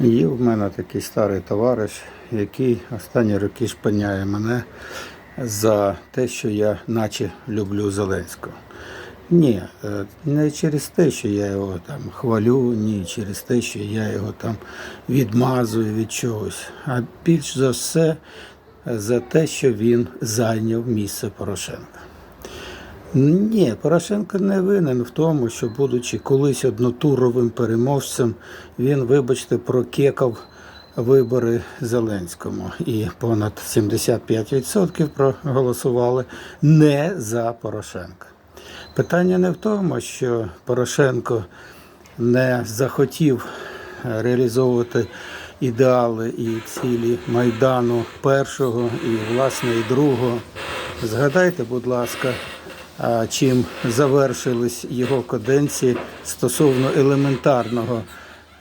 Є в мене такий старий товариш, який останні роки шпиняє мене за те, що я наче люблю Зеленського. Ні, е, не через те, що я його там хвалю, ні через те, що я його там відмазую від чогось, а більш за все за те, що він зайняв місце Порошенка. Ні, Порошенко не винен в тому, що, будучи колись однотуровим переможцем, він, вибачте, прокекав вибори Зеленському. І понад 75% проголосували не за Порошенка. Питання не в тому, що Порошенко не захотів реалізовувати ідеали і цілі Майдану першого і, власне, і другого. Згадайте, будь ласка, чим завершились його каденції стосовно елементарного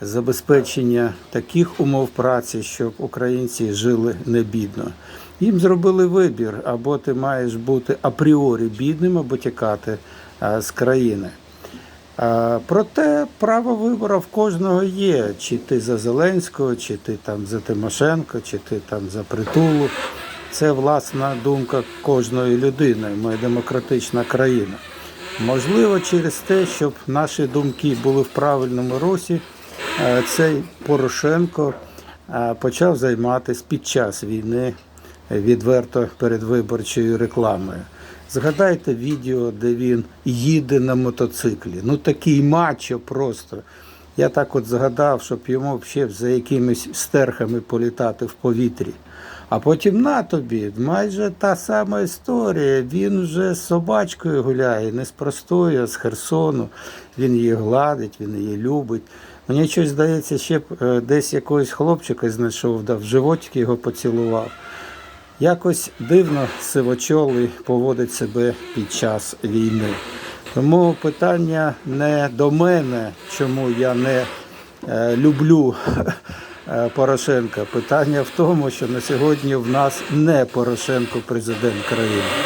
забезпечення таких умов праці, щоб українці жили не бідно. Їм зробили вибір, або ти маєш бути апріорі бідним, або тікати з країни. Проте право вибору в кожного є. Чи ти за Зеленського, чи ти там за Тимошенко, чи ти там за притулу. Це власна думка кожної людини. Ми демократична країна. Можливо, через те, щоб наші думки були в правильному русі, е, цей Порошенко е, почав займатися під час війни відверто передвиборчою рекламою. Згадайте відео, де він їде на мотоциклі. Ну такий мачо просто. Я так от згадав, щоб йому ще за якимись стерхами політати в повітрі. А потім на тобі, майже та сама історія. Він вже з собачкою гуляє, не з простою, а з Херсону. Він її гладить, він її любить. Мені щось здається, ще б е, десь якогось хлопчика знайшов, да, в животик його поцілував. Якось дивно сивочолий поводить себе під час війни. Тому питання не до мене, чому я не е, люблю е, Порошенка. Питання в тому, що на сьогодні в нас не Порошенко президент країни.